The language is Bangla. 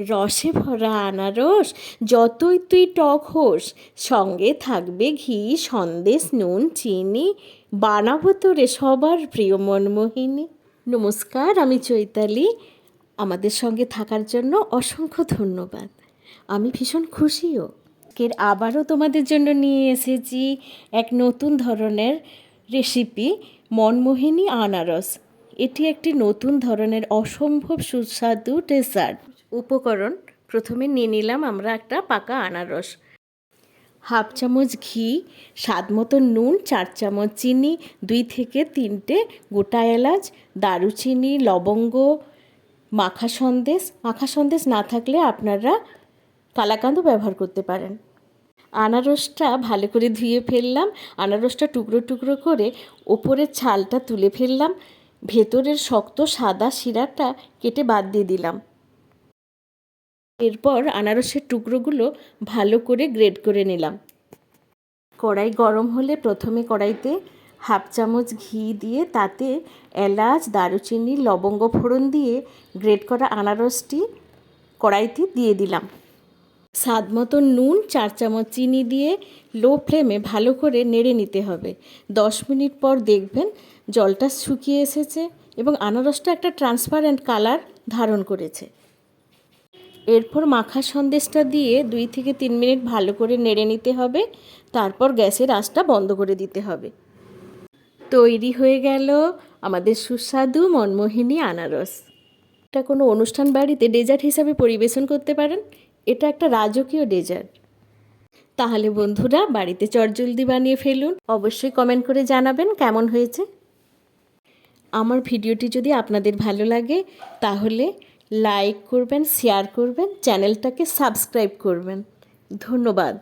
রসে ভরা আনারস, যতই তুই টক হোস, সঙ্গে থাকবে ঘি, সন্দেশ, নুন, চিনি, বানাবো তোরে সবার প্রিয় মনমোহিনী। নমস্কার, আমি চৈতালি। আমাদের সঙ্গে থাকার জন্য অসংখ্য ধন্যবাদ। আমি ভীষণ খুশিও আজকের আবারও তোমাদের জন্য নিয়ে এসেছি এক নতুন ধরনের রেসিপি মনমোহিনী আনারস। এটি একটি নতুন ধরনের অসম্ভব সুস্বাদু ডেজার্ট উপকরণ। প্রথমে নিয়ে নিলাম আমরা একটা পাকা আনারস। হাফ চামচ ঘি, স্বাদ মতো নুন, চার চামচ চিনি, দুই থেকে তিনটে গোটা এলাচ, দারুচিনি, লবঙ্গ, মাখা সন্দেশ। মাখা সন্দেশ না থাকলে আপনারা কালাকান্দও ব্যবহার করতে পারেন। আনারসটা ভালো করে ধুয়ে ফেললাম। আনারসটা টুকরো টুকরো করে ওপরের ছালটা তুলে ফেললাম। ভেতরের শক্ত সাদা শিরাটা কেটে বাদ দিয়ে দিলাম। এরপর আনারসের টুকরোগুলো ভালো করে গ্রেড করে নিলাম। কড়াই গরম হলে প্রথমে কড়াইতে হাফ চামচ ঘি দিয়ে তাতে এলাচ, দারুচিনি, লবঙ্গ ফোড়ন দিয়ে গ্রেড করা আনারসটি কড়াইতে দিয়ে দিলাম। স্বাদ মতো নুন, চার চামচ চিনি দিয়ে লো ফ্লেমে ভালো করে নেড়ে নিতে হবে। দশ মিনিট পর দেখবেন জলটা শুকিয়ে এসেছে এবং আনারসটা একটা ট্রান্সপারেন্ট কালার ধারণ করেছে। এরপর মাখা সন্দেশটা দিয়ে দুই থেকে তিন মিনিট ভালো করে নেড়ে নিতে হবে। তারপর গ্যাসের আঁচটা বন্ধ করে দিতে হবে। তৈরি হয়ে গেল আমাদের সুস্বাদু মনমোহিনী আনারস। এটা কোনো অনুষ্ঠান বাড়িতে ডেজার্ট হিসাবে পরিবেশন করতে পারেন? এটা একটা রাজকীয় ডেজার্ট। তাহলে বন্ধুরা, বাড়িতে চটজলদি বানিয়ে ফেলুন। অবশ্যই কমেন্ট করে জানাবেন কেমন হয়েছে। আমার ভিডিওটি যদি আপনাদের ভালো লাগে, তাহলে লাইক করবেন শেয়ার করবেন চ্যানেলটাকে সাবস্ক্রাইব করবেন। ধন্যবাদ।